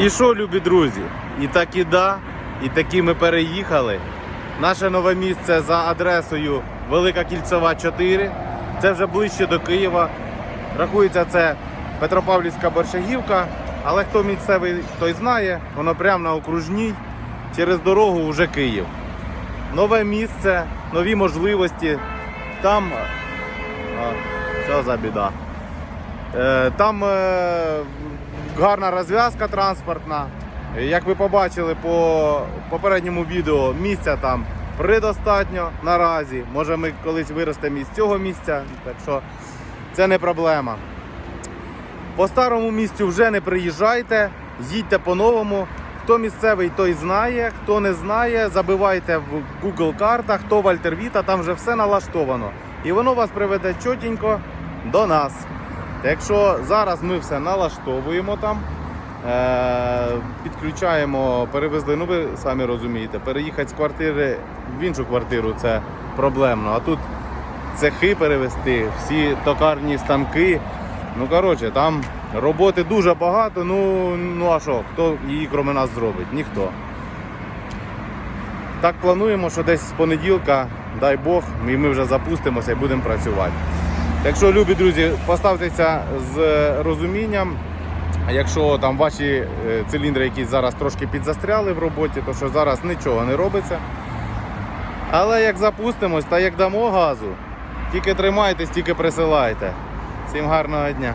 І що, любі друзі? І так і да, і такі ми переїхали. Наше нове місце за адресою Велика Кільцева 4. Це вже ближче до Києва. Рахується це Петропавлівська Борщагівка, але хто місцевий, той знає, воно прямо на окружній, через дорогу вже Київ. Нове місце, нові можливості. Там. А, що за біда? Е, Там е, гарна розв'язка транспортна. Як ви побачили по попередньому відео, місця там предостатньо наразі. Може ми колись виростемо із цього місця, так що це не проблема. По старому місцю вже не приїжджайте, їдьте по-новому. Хто місцевий, той знає, хто не знає, забивайте в Google картах, хто в Альтервіта, там вже все налаштовано. І воно вас приведе чотенько до нас. Якщо зараз ми все налаштовуємо там, е- підключаємо, перевезли, ну ви самі розумієте, переїхати з квартири в іншу квартиру це проблемно. А тут цехи перевезти, всі токарні станки. Ну, коротше, там роботи дуже багато. Ну, ну а що, хто її крім нас зробить? Ніхто. Так плануємо, що десь з понеділка, дай Бог, і ми вже запустимося і будемо працювати. Так що, любі друзі, поставтеся з розумінням. Якщо там ваші е, циліндри якісь зараз трошки підзастряли в роботі, то що зараз нічого не робиться. Але як запустимось та як дамо газу, тільки тримайтесь, тільки присилайте. Всім гарного дня.